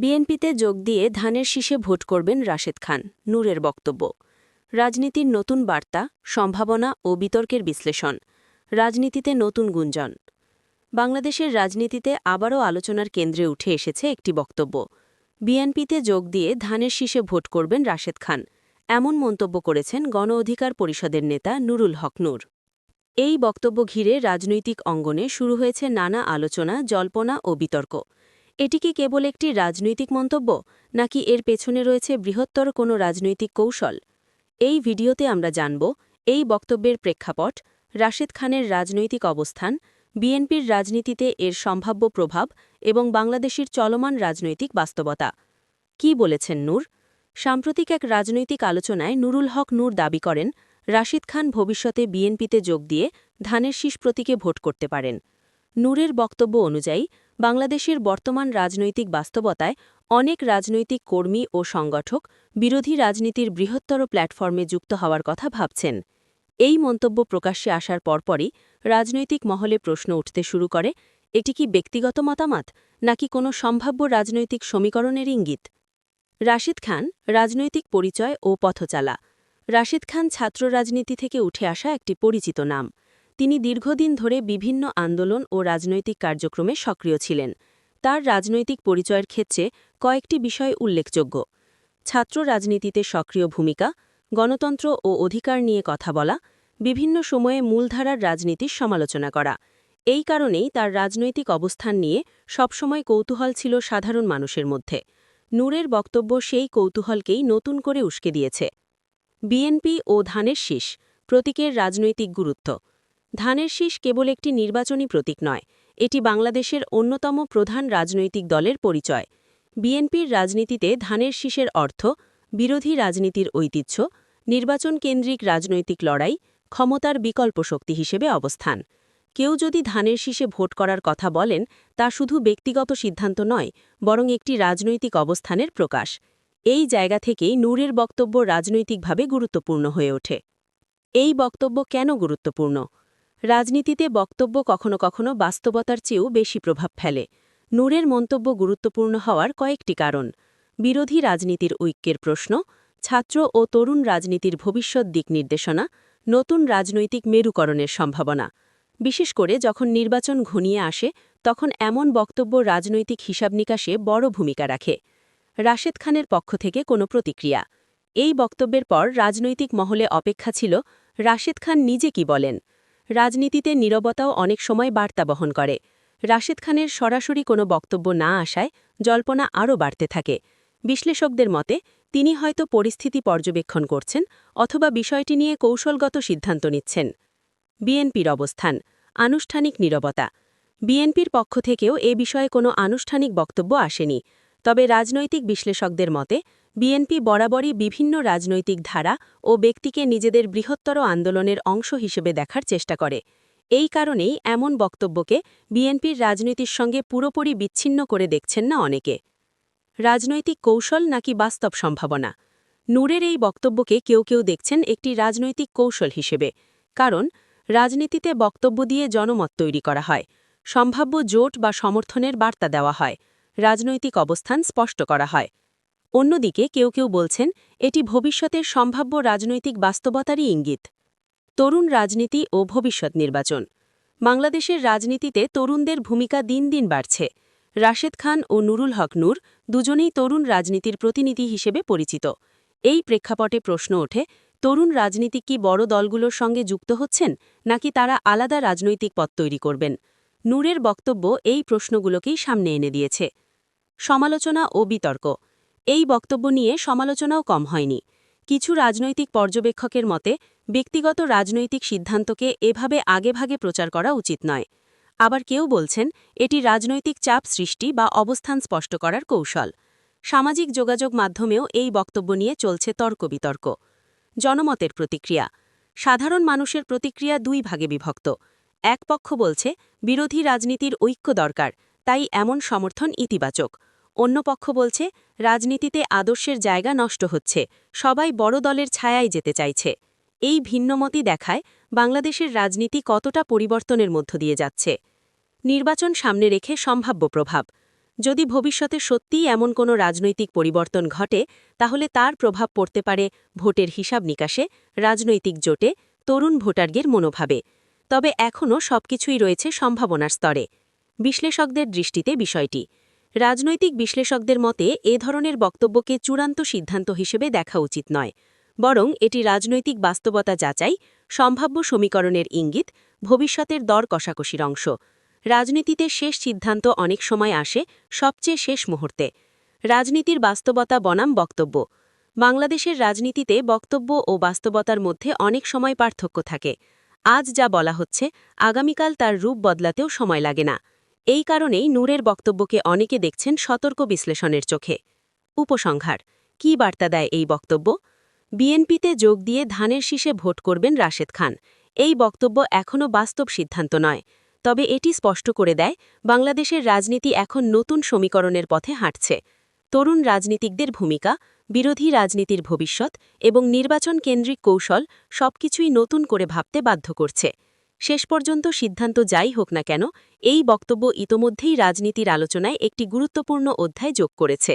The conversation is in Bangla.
বিএনপিতে যোগ দিয়ে ধানের শীষে ভোট করবেন রাশেদ খান। নূরের বক্তব্য, রাজনীতির নতুন বার্তা, সম্ভাবনা ও বিতর্কের বিশ্লেষণ, রাজনীতিতে নতুন গুঞ্জন। বাংলাদেশের রাজনীতিতে আবারও আলোচনার কেন্দ্রে উঠে এসেছে একটি বক্তব্য, বিএনপিতে যোগ দিয়ে ধানের শীষে ভোট করবেন রাশেদ খান, এমন মন্তব্য করেছেন গণ অধিকার পরিষদের নেতা নুরুল হক নূর। এই বক্তব্য ঘিরে রাজনৈতিক অঙ্গনে শুরু হয়েছে নানা আলোচনা, জল্পনা ও বিতর্ক। এটি কি কেবল একটি রাজনৈতিক মন্তব্য, নাকি এর পেছনে রয়েছে বৃহত্তর কোনো রাজনৈতিক কৌশল? এই ভিডিওতে আমরা জানব এই বক্তব্যের প্রেক্ষাপট, রাশেদ খানের রাজনৈতিক অবস্থান, বিএনপির রাজনীতিতে এর সম্ভাব্য প্রভাব এবং বাংলাদেশের চলমান রাজনৈতিক বাস্তবতা। কি বলেছেন নূর? সাম্প্রতিক এক রাজনৈতিক আলোচনায় নুরুল হক নূর দাবি করেন, রাশিদ খান ভবিষ্যতে বিএনপিতে যোগ দিয়ে ধানের শীষ প্রতীকে ভোট করতে পারেন। নূরের বক্তব্য অনুযায়ী, বাংলাদেশের বর্তমান রাজনৈতিক বাস্তবতায় অনেক রাজনৈতিক কর্মী ও সংগঠক বিরোধী রাজনীতির বৃহত্তর প্ল্যাটফর্মে যুক্ত হওয়ার কথা ভাবছেন। এই মন্তব্য প্রকাশ্যে আসার পরপরই রাজনৈতিক মহলে প্রশ্ন উঠতে শুরু করে, এটি কি ব্যক্তিগত মতামত, নাকি কোনো সম্ভাব্য রাজনৈতিক সমীকরণের ইঙ্গিত? রাশিদ খান, রাজনৈতিক পরিচয় ও পথচালা। রাশিদ খান ছাত্র রাজনীতি থেকে উঠে আসা একটি পরিচিত নাম। তিনি দীর্ঘদিন ধরে বিভিন্ন আন্দোলন ও রাজনৈতিক কার্যক্রমে সক্রিয় ছিলেন। তার রাজনৈতিক পরিচয়ের ক্ষেত্রে কয়েকটি বিষয় উল্লেখযোগ্য। ছাত্র রাজনীতিতে সক্রিয় ভূমিকা, গণতন্ত্র ও অধিকার নিয়ে কথা বলা, বিভিন্ন সময়ে মূলধারার রাজনীতির সমালোচনা করা। এই কারণেই তার রাজনৈতিক অবস্থান নিয়ে সবসময় কৌতূহল ছিল সাধারণ মানুষের মধ্যে। নূরের বক্তব্য সেই কৌতূহলকেই নতুন করে উস্কে দিয়েছে। বিএনপি ও ধানের শীষ, প্রতীকের রাজনৈতিক গুরুত্ব। ধানের শীষ কেবল একটি নির্বাচনী প্রতীক নয়, এটি বাংলাদেশের অন্যতম প্রধান রাজনৈতিক দলের পরিচয়। বিএনপির রাজনীতিতে ধানের শীষের অর্থ বিরোধী রাজনীতির ঐতিহ্য, নির্বাচন কেন্দ্রিক রাজনৈতিক লড়াই, ক্ষমতার বিকল্প শক্তি হিসেবে অবস্থান। কেউ যদি ধানের শীষে ভোট করার কথা বলেন, তা শুধু ব্যক্তিগত সিদ্ধান্ত নয়, বরং একটি রাজনৈতিক অবস্থানের প্রকাশ। এই জায়গা থেকেই নূরের বক্তব্য রাজনৈতিকভাবে গুরুত্বপূর্ণ হয়ে ওঠে। এই বক্তব্য কেন গুরুত্বপূর্ণ? রাজনীতিতে বক্তব্য কখনো কখনো বাস্তবতার চেয়েও বেশি প্রভাব ফেলে। নূরের মন্তব্য গুরুত্বপূর্ণ হওয়ার কয়েকটি কারণ। বিরোধী রাজনীতির ঐক্যের প্রশ্ন, ছাত্র ও তরুণ রাজনীতির ভবিষ্যৎ দিক নির্দেশনা, নতুন রাজনৈতিক মেরুকরণের সম্ভাবনা। বিশেষ করে যখন নির্বাচন ঘনিয়ে আসে, তখন এমন বক্তব্য রাজনৈতিক হিসাব নিকাশে বড় ভূমিকা রাখে। রাশেদ খানের পক্ষ থেকে কোনো প্রতিক্রিয়া। এই বক্তব্যের পর রাজনৈতিক মহলে অপেক্ষা ছিল, রাশেদ খান নিজে কি বলেন? রাজনীতিতে নীরবতাও অনেক সময় বার্তা বহন করে। রাশেদ খানের সরাসরি কোনো বক্তব্য না আসায় জল্পনা আরও বাড়তে থাকে। বিশ্লেষকদের মতে, তিনি হয়তো পরিস্থিতি পর্যবেক্ষণ করছেন অথবা বিষয়টি নিয়ে কৌশলগত সিদ্ধান্ত নিচ্ছেন। বিএনপির অবস্থান, আনুষ্ঠানিক নীরবতা। বিএনপির পক্ষ থেকেও এ বিষয়ে কোনো আনুষ্ঠানিক বক্তব্য আসেনি। তবে রাজনৈতিক বিশ্লেষকদের মতে বিএনপি বরাবরই বিভিন্ন রাজনৈতিক ধারা ও ব্যক্তিকে নিজেদের বৃহত্তর আন্দোলনের অংশ হিসেবে দেখার চেষ্টা করে। এই কারণেই এমন বক্তব্যকে বিএনপির রাজনীতির সঙ্গে পুরোপুরি বিচ্ছিন্ন করে দেখছেন না অনেকে। রাজনৈতিক কৌশল নাকি বাস্তব সম্ভাবনা? নূরের এই বক্তব্যকে কেউ কেউ দেখছেন একটি রাজনৈতিক কৌশল হিসেবে, কারণ রাজনীতিতে বক্তব্য দিয়ে জনমত তৈরি করা হয়, সম্ভাব্য জোট বা সমর্থনের বার্তা দেওয়া হয়, রাজনৈতিক অবস্থান স্পষ্ট করা হয়। অন্যদিকে কেউ কেউ বলছেন, এটি ভবিষ্যতের সম্ভাব্য রাজনৈতিক বাস্তবতারই ইঙ্গিত। তরুণ রাজনীতি ও ভবিষ্যৎ নির্বাচন। বাংলাদেশের রাজনীতিতে তরুণদের ভূমিকা দিন দিন বাড়ছে। রাশেদ খান ও নুরুল হক নূর দুজনেই তরুণ রাজনীতির প্রতিনিধি হিসেবে পরিচিত। এই প্রেক্ষাপটে প্রশ্ন ওঠে, তরুণ রাজনীতি কি বড় দলগুলোর সঙ্গে যুক্ত হচ্ছেন, নাকি তারা আলাদা রাজনৈতিক পথ তৈরি করবেন? নূরের বক্তব্য এই প্রশ্নগুলোকেই সামনে এনে দিয়েছে। সমালোচনা ও বিতর্ক। এই বক্তব্য নিয়ে সমালোচনাও কম হয়নি। কিছু রাজনৈতিক পর্যবেক্ষকের মতে, ব্যক্তিগত রাজনৈতিক সিদ্ধান্তকে এভাবে আগেভাগে প্রচার করা উচিত নয়। আবার কেউ বলছেন, এটি রাজনৈতিক চাপ সৃষ্টি বা অবস্থান স্পষ্ট করার কৌশল। সামাজিক যোগাযোগ মাধ্যমেও এই বক্তব্য নিয়ে চলছে তর্ক বিতর্ক জনমতের প্রতিক্রিয়া। সাধারণ মানুষের প্রতিক্রিয়া দুই ভাগে বিভক্ত। এক পক্ষ বলছে, বিরোধী রাজনীতির ঐক্য দরকার, তাই এমন সমর্থন ইতিবাচক। অন্য পক্ষ বলছে, রাজনীতিতে আদর্শের জায়গা নষ্ট হচ্ছে, সবাই বড় দলের ছায়ায় যেতে চাইছে। এই ভিন্নমতি দেখায় বাংলাদেশের রাজনীতি কতটা পরিবর্তনের মধ্য দিয়ে যাচ্ছে। নির্বাচন সামনে রেখে সম্ভাব্য প্রভাব। যদি ভবিষ্যতে সত্যিই এমন কোনো রাজনৈতিক পরিবর্তন ঘটে, তাহলে তার প্রভাব পড়তে পারে ভোটের হিসাব নিকাশে, রাজনৈতিক জোটে, তরুণ ভোটারদের মনোভাবে। তবে এখনও সবকিছুই রয়েছে সম্ভাবনার স্তরে। বিশ্লেষকদের দৃষ্টিতে বিষয়টি। রাজনৈতিক বিশ্লেষকদের মতে, এ ধরনের বক্তব্যকে চূড়ান্ত সিদ্ধান্ত হিসেবে দেখা উচিত নয়, বরং এটি রাজনৈতিক বাস্তবতা যাচাই, সম্ভাব্য সমীকরণের ইঙ্গিত, ভবিষ্যতের দর কষাকষির অংশ। রাজনীতিতে শেষ সিদ্ধান্ত অনেক সময় আসে, সবচেয়ে শেষ মুহূর্তে। রাজনীতির বাস্তবতা বনাম বক্তব্য। বাংলাদেশের রাজনীতিতে বক্তব্য ও বাস্তবতার মধ্যে অনেক সময় পার্থক্য থাকে। আজ যা বলা হচ্ছে, আগামীকাল তার রূপ বদলাতেও সময় লাগে না। এই কারণেই নূরের বক্তব্যকে অনেকে দেখছেন সতর্ক বিশ্লেষণের চোখে। উপসংহার, কী বার্তা দেয় এই বক্তব্য? বিএনপিতে যোগ দিয়ে ধানের শীষে ভোট করবেন রাশেদ খান। এই বক্তব্য এখনও বাস্তব সিদ্ধান্ত নয়। তবে এটি স্পষ্ট করে দেয়, বাংলাদেশের রাজনীতি এখন নতুন সমীকরণের পথে হাঁটছে। তরুণ রাজনীতিকদের ভূমিকা, বিরোধী রাজনীতির ভবিষ্যৎ এবং নির্বাচন কেন্দ্রিক কৌশল সবকিছুই নতুন করে ভাবতে বাধ্য করছে। শেষ পর্যন্ত সিদ্ধান্ত যাই হোক না কেন, এই বক্তব্য ইতোমধ্যেই রাজনীতির আলোচনায় একটি গুরুত্বপূর্ণ অধ্যায় যোগ করেছে।